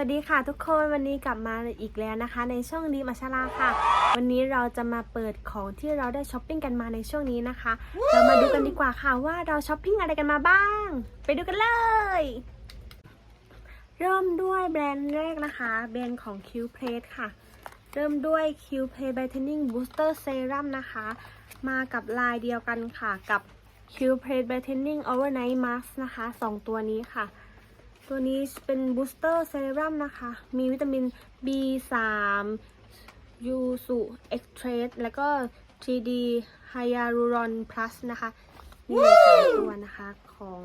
วัสดีค่ะทุกคนวันนี้กลับมาอีกแล้วนะคะ ในช่องดีมาชาลาค่ะ วันนี้เราจะมาเปิดของที่เราได้ช้อปปิ้งกันมาในช่วงนี้นะคะ เรามาดูกันดีกว่าค่ะว่าเราช้อปปิ้งอะไรกันมาบ้าง ไปดูกันเลย เริ่มด้วยแบรนด์แรกนะคะ แบรนด์ของ Q p l a t e ค่ะ เริ่มด้วย Q p l a t e Brightening Booster Serum นะคะ มากับลายเดียวกันค่ะกับ Q p l a t e Brightening Overnight Mask นะคะสองตัวนี้ค่ะ ตัวนี้เป็นบูสเตอร์เซรั่มนะคะ มีวิตามิน B3 ยูสุเอ็กเทรสแล้วก็ 3D Hyaluron Plus นะคะนี่สามตัวนะคะของ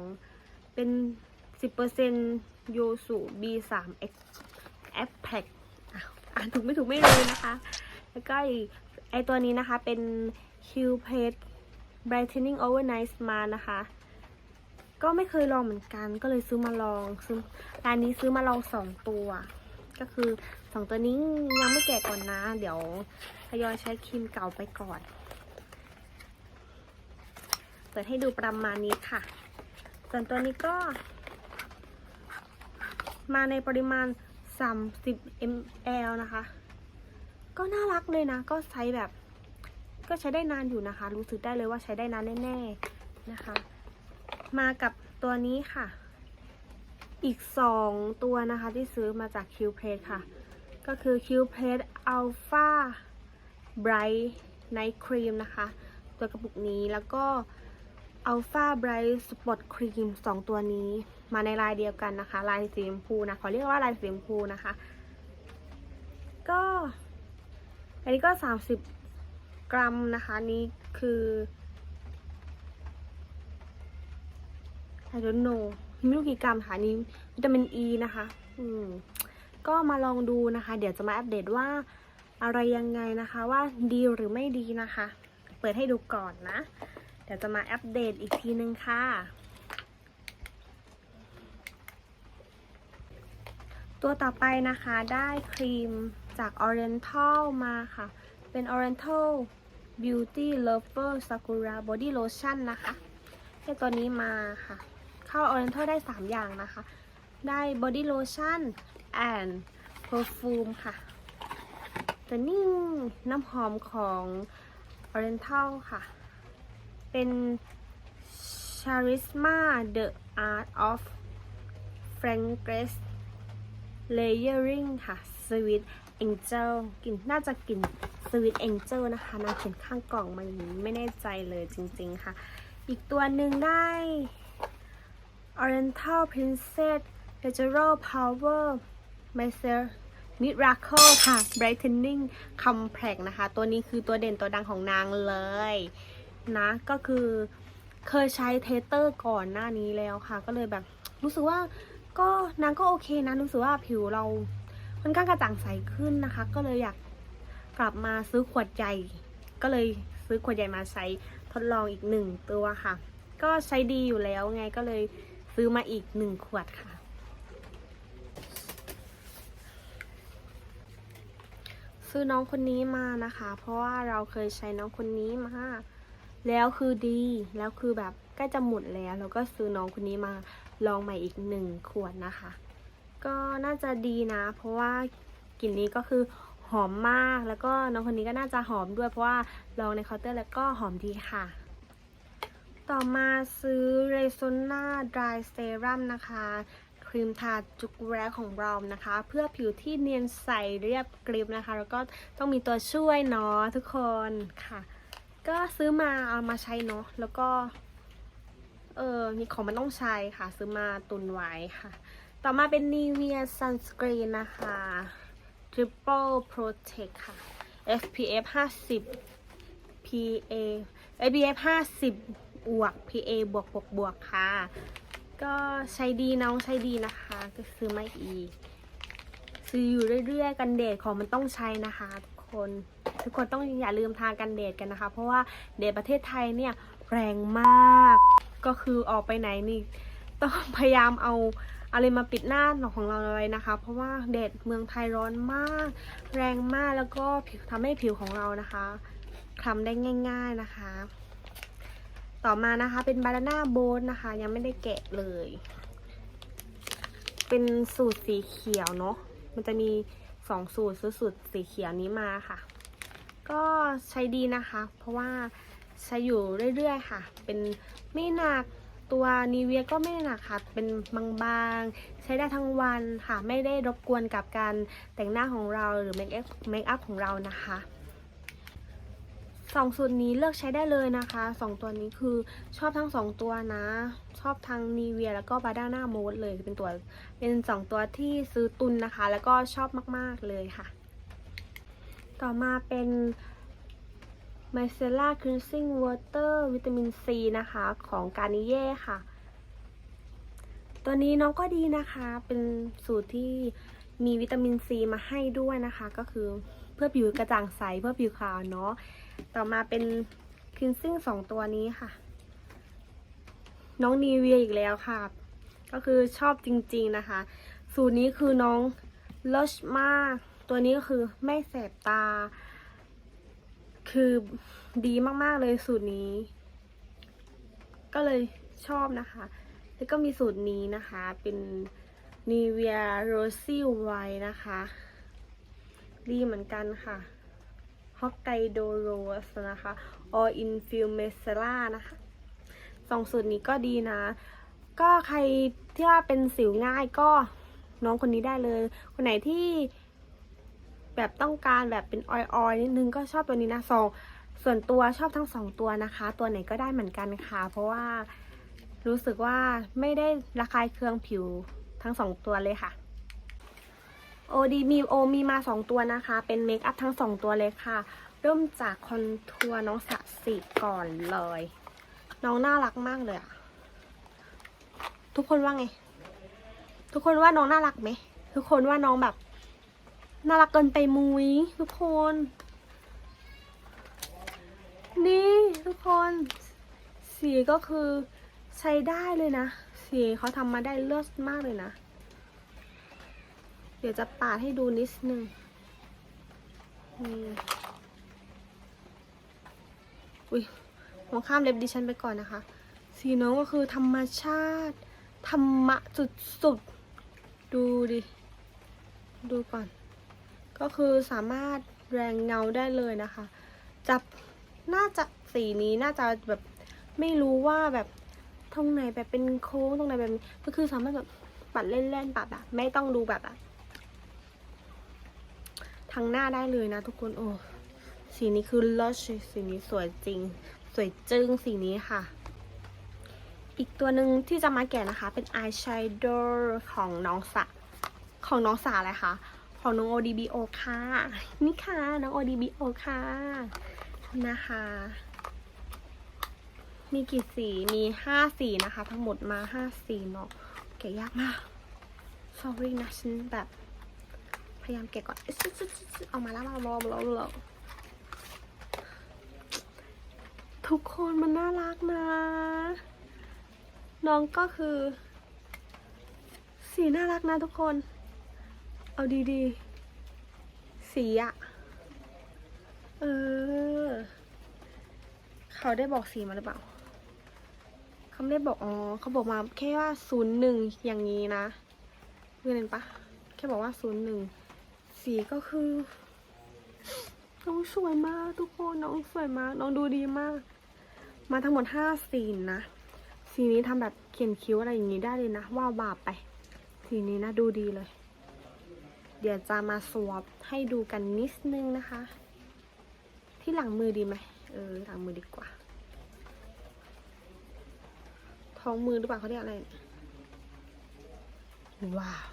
เป็น 10%ยูสุ B3 X a p p a c อะอ่านถูกไม่ถูกไม่รู้นะคะ แล้วก็อีกไอตัวนี้นะคะเป็น Q p a d Brightening Overnight Mask นะคะ ก็ไม่เคยลองเหมือนกัน ก็เลยซื้อมาลองซื้อร้านนี้ซื้อมาลองสองตัว ก็คือสองตัวนี้ยังไม่แกะก่อนนะ เดี๋ยวทยอยใช้ครีมเก่าไปก่อน เปิดให้ดูประมาณนี้ค่ะ ส่วนตัวนี้ก็ มาในปริมาณ 30 ml นะคะ ก็น่ารักเลยนะ ก็ใช้แบบ ก็ใช้ได้นานอยู่นะคะ รู้สึกได้เลยว่าใช้ได้นานแน่ๆนะคะ มากับตัวนี้ค่ะ อีกสองตัวนะคะที่ซื้อมาจาก Q p l a t e ค่ะ ก็คือ Q p l a t e Alpha Bright Night Cream นะคะ ตัวกระปุกนี้แล้วก็ Alpha Bright Spot Cream สองตัวนี้ มาในลายเดียวกันนะคะ ลายสีชมพูนะขอเรียกว่าลายสีชมพูนะคะ ก็อันนี้ก็ 30 กรัมนะคะ นี้คือ I don't know ไม่รู้กี่กรัมค่ะนี่วิตามินอ e ีนะคะ อืม ก็มาลองดูนะคะ เดี๋ยวจะมาอัปเดตว่าอะไรยังไงนะคะ ว่าดีหรือไม่ดีนะคะ เปิดให้ดูก่อนนะ เดี๋ยวจะมาอัปเดตอีกทีนึงค่ะ ตัวต่อไปนะคะได้ครีมจาก Oriental มาค่ะ เป็น Oriental Beauty Lover Sakura Body Lotion นะคะได้ตัวนี้มาค่ะ เข้า Oriental ได้ 3 อย่างนะคะ ได้ Body Lotion and Perfume ค่ะแตัวนี้น้ำหอมของ Oriental ค่ะ เป็น Charisma The Art of Fragrance Layering ค่ะ Sweet Angel กลิ่นน่าจะกลิ่น Sweet Angel นะคะนางเขียนข้างกล่องมาอย่างนี้ไม่แน่ใจเลยจริงๆค่ะ อีกตัวหนึ่งได้ Oriental Princess Natural Power m y c e l Miracle ค่ะ Brightening Complex นะคะ ตัวนี้คือตัวเด่นตัวดังของนางเลยนะ ก็คือเคยใช้เทเตอร์ก่อนหน้านี้แล้วค่ะ ก็เลยแบบรู้สึกว่าก็นางก็โอเคนะ รู้สึกว่าผิวเราค่อนข้างกระจ่างใสขึ้นนะคะ ก็เลยอยากกลับมาซื้อขวดใหญ่ ก็เลยซื้อขวดใหญ่มาใช้ทดลองอีกหนึ่งตัวค่ะ ก็ใช้ดีอยู่แล้วไงก็เลย ซื้อมาอีกหนึ่งขวดค่ะ ซื้อน้องคนนี้มานะคะ เพราะว่าเราเคยใช้น้องคนนี้มา แล้วคือดีแล้วคือแบบใกล้จะหมดแล้ว เราก็ซื้อน้องคนนี้มาลองใหม่อีกหนึ่งขวดนะคะ ก็น่าจะดีนะ เพราะว่ากลิ่นนี้ก็คือหอมมากแล้วก็น้องคนนี้ก็น่าจะหอมด้วยเพราะว่าลองในเคาน์เตอร์แล้วก็หอมดีค่ะ ต่อมาซื้อ r e s o n a Dry Serum นะคะ ครีมทาจุกแร้ของเรานะคะ เพื่อผิวที่เนียนใสเรียบกริบนะคะ แล้วก็ต้องมีตัวช่วยเนาะทุกคนค่ะ ก็ซื้อมาเอามาใช้เนาะแล้วก็เออมีของมันต้องใช้ค่ะ ซื้อมาตุนไว้ค่ะ ต่อมาเป็น Nivea Sunscreen นะคะ Triple Protect ค่ะ SPF 50 PA SPF 50 บวก PA บวกบวกบวกค่ะ ก็ใช้ดีน้องใช้ดีนะคะ ก็ซื้อมาอีก ซื้ออยู่เรื่อยๆ กันแดดของมันต้องใช้นะคะทุกคน ทุกคนต้องอย่าลืมทากันแดดกันนะคะ เพราะว่าแดดประเทศไทยเนี่ยแรงมาก ก็คือออกไปไหนนี่ต้องพยายามเอาอะไรมาปิดหน้าของเราเลยนะคะ เพราะว่าแดดเมืองไทยร้อนมาก แรงมากแล้วก็ผิวทำให้ผิวของเรานะคะคล้ำได้ง่าย ๆนะคะ ต่อมานะคะ เป็นบานาน่าโบ๊ทนะคะ ยังไม่ได้แกะเลย เป็นสูตรสีเขียวเนาะมันจะมีสองสูตรซื้อสูตรสีเขียวนี้มาค่ะ ก็ใช้ดีนะคะ เพราะว่าใช้อยู่เรื่อยๆค่ะ เป็นไม่หนักตัวนีเวียก็ไม่หนักค่ะ เป็นบางๆ ใช้ได้ทั้งวันค่ะ ไม่ได้รบกวนกับการแต่งหน้าของเราหรือเมคอัพเมคอัพของเรานะคะ สองสูตรนี้เลือกใช้ได้เลยนะคะสองตัวนี้คือชอบทั้งสองตัวนะ ชอบทั้งนีเวียแล้วก็บาด้าหน้าโมดเลยเป็นตัวเป็นสองตัวที่ซื้อตุนนะคะ แล้วก็ชอบมากๆเลยค่ะ ต่อมาเป็น m i c e l l a Cleansing Water วิตามินซีนะคะ ของการนิเย่ค่ะ ตัวนี้น้องก็ดีนะคะ เป็นสูตรที่มีวิตามินซีมาให้ด้วยนะคะ ก็คือเพื่อผิวกระจ่างใสเพื่อผิวขาวเนาะต่อมาเป็น Cleansing สองตัวนี้ค่ะ น้องนีเวียอีกแล้วค่ะ ก็คือชอบจริงๆนะคะ สูตรนี้คือน้องเลิศมาก ตัวนี้ก็คือไม่แสบตา คือดีมากๆเลยสูตรนี้ ก็เลยชอบนะคะ แล้วก็มีสูตรนี้นะคะ เป็น Nivea Rosy White นะคะ ดีเหมือนกันค่ะ Hokkaido Rose นะคะ All Infused Micellar นะคะสองสูตรนี้ก็ดีนะ ก็ใครที่ว่าเป็นสิวง่ายก็น้องคนนี้ได้เลย คนไหนที่แบบต้องการแบบเป็นออยๆนิดนึงก็ชอบตัวนี้นะสองส่วนตัวชอบทั้งสองตัวนะคะ ตัวไหนก็ได้เหมือนกันค่ะ เพราะว่ารู้สึกว่าไม่ได้ระคายเคืองผิวทั้งสองตัวเลยค่ะ โอดีมีโอมีมาสองตัวนะคะ เป็นเมคอัพทั้งสองตัวเลยค่ะ เริ่มจากคอนทัวร์น้องสะสีก่อนเลย น้องน่ารักมากเลยอะทุกคนว่าไง ทุกคนว่าน้องน่ารักไหม ทุกคนว่าน้องแบบ น่ารักเกินไปมุ้ยทุกคน นี่ทุกคน สีก็คือใช้ได้เลยนะ สีเขาทำมาได้เลิศมากเลยนะ เดี๋ยวจะปาดให้ดูนิดนึงนี่อุ้ยมองข้ามเล็บดิฉันไปก่อนนะคะ สีน้องก็คือธรรมชาติ ธรรมะสุดๆ ดูดิ ดูก่อน ก็คือสามารถแรงเงาได้เลยนะคะ จับน่าจะสีนี้น่าจะแบบไม่รู้ว่าแบบตรงไหนแบบเป็นโค้งตรงไหนแบบก็คือสามารถแบบปัดเล่นๆปัดแบบไม่ต้องดูแบบอะ ทางหน้าได้เลยนะทุกคนโอ้สีนี้คือลิศสีนี้สวยจริง สวยจึ้งสีนี้ค่ะ อีกตัวหนึ่งที่จะมาแกะนะคะ เป็นอายแชโดว์ของน้องสะของน้องสาอะไรคะของน้อง ODBO ค่ะ นี่ค่ะ น้อง ODBO ค่ะ นะคะ มีกี่สี มีห้าสีนะคะ ทั้งหมดมาห้าสีเนาะ แกะยากมาก sorry นะฉันแบบ พยายามแกะก่อนเอ๊ะเอามาแล้วมาล้วมาแล้วมาแล้วทุกคนมันน่ารักนะ น้องก็คือ สีน่ารักนะทุกคน เอาดีๆ สีอะเออ เขาได้บอกสีมาหรือเปล่า เขาไม่ได้บอก อ๋อ เขาบอกมาแค่ว่าศูนย์หนึ่งอย่างนี้นะเพื่อนปะแค่บอกว่าศูนย์หนึ่ง สีก็คือน้องสวยมากทุกคนน้องสวยมากน้องดูดีมาก มาทั้งหมดห้าสีนะสีนี้ทำแบบเขียนคิ้วอะไรอย่างนี้ได้เลยนะว่าบาปไป สีนี้นะดูดีเลย เดี๋ยวจะมาสวอปให้ดูกันนิดนึงนะคะ ที่หลังมือดีไหมเออหลังมือดีกว่า ท้องมือหรือเปล่าเขาเรียกอะไรว้าว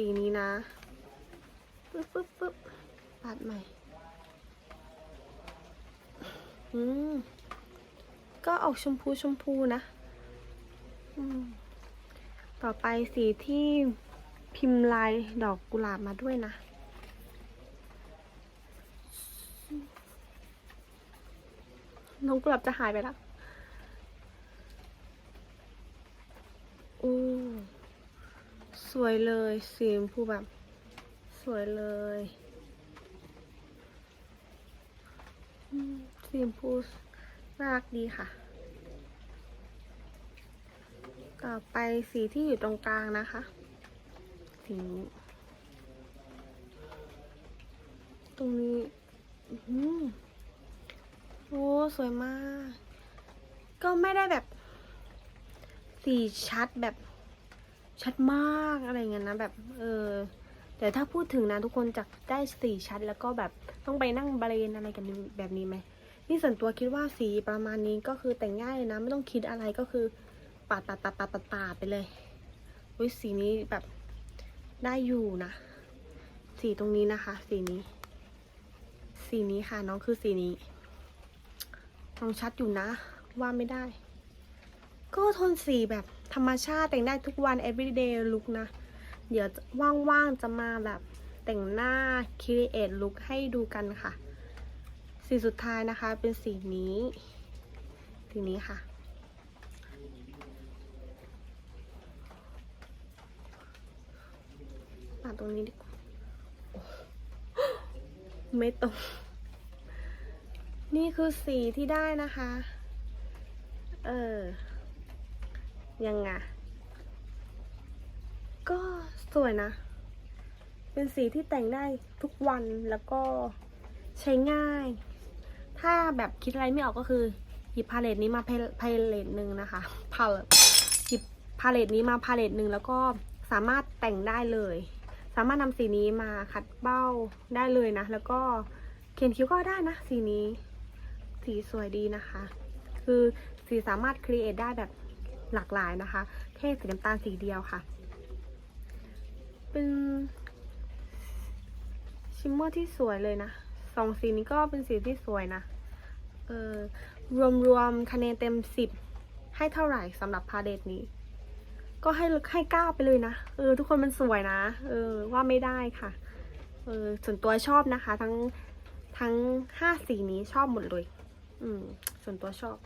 สีนี้นะปึ๊บปึ๊บปึ๊บปัดใหม่ อืม ก็ออกชมพูชมพูนะ อืม ต่อไปสีที่พิมพ์ลายดอกกุหลาบมาด้วยนะน้องกุหลาบจะหายไปแล้วอู้ส วยเลยสีชมพูแบบ สวยเลยสีชมพูน่ารักดีค่ะ ต่อไปสีที่อยู่ตรงกลางนะคะ สีนี้ ตรงนี้อื้อหือโอ้สวยมาก ก็ไม่ได้แบบ สีชัดแบบ ชัดมากอะไรเงี้ยนะแบบเออแต่ถ้าพูดถึงนะทุกคนจะได้สีชัดแล้วก็แบบต้องไปนั่งเบรนอะไรกันแบบนี้ไหมนี่ส่วนตัวคิดว่าสีประมาณนี้ก็คือแต่งง่ายเลยนะ ไม่ต้องคิดอะไรก็คือปาดปาดปาดปาดปาดปาดไปเลยอุ้ยสีนี้แบบได้อยู่นะ สีตรงนี้นะคะ สีนี้ สีนี้ค่ะน้องคือสีนี้น้องชัดอยู่นะ ว่าไม่ได้ ก็โทนสีแบบธรรมชาติแต่งได้ทุกวัน everyday look นะ เดี๋ยวว่างๆจะมาแบบแต่งหน้า create look ให้ดูกันค่ะ สีสุดท้ายนะคะเป็นสีนี้ สีนี้ค่ะ มาตรงนี้ดีกว่าไม่ตรง นี่คือสีที่ได้นะคะ เออ ยังไง ก็สวยนะ เป็นสีที่แต่งได้ทุกวันแล้วก็ใช้ง่าย ถ้าแบบคิดอะไรไม่ออกก็คือ หยิบพาเลตนี้มาพาเลตหนึ่งนะคะพาเลตหยิบพาเลตนี้มาพาเลตหนึ่งแล้วก็สามารถแต่งได้เลย สามารถนำสีนี้มาคัดเบ้าได้เลยนะ แล้วก็เขียนคิ้วก็ได้นะ สีนี้ สีสวยดีนะคะ คือสีสามารถครีเอทได้แบบ หลากหลายนะคะ แค่สีน้ำตาลสีเดียวค่ะ เป็นชิมเมอร์ที่สวยเลยนะสองสีนี้ก็เป็นสีที่สวยนะ เออรวมรวมคะแนนเต็มสิบให้เท่าไหร่สำหรับพาเดทนี้ ก็ให้ให้เก้าไปเลยนะ เออ ทุกคนมันสวยนะ เออ ว่าไม่ได้ค่ะ เออ ส่วนตัวชอบนะคะ ทั้งทั้งห้าสีนี้ชอบหมดเลย อืม ส่วนตัวชอบ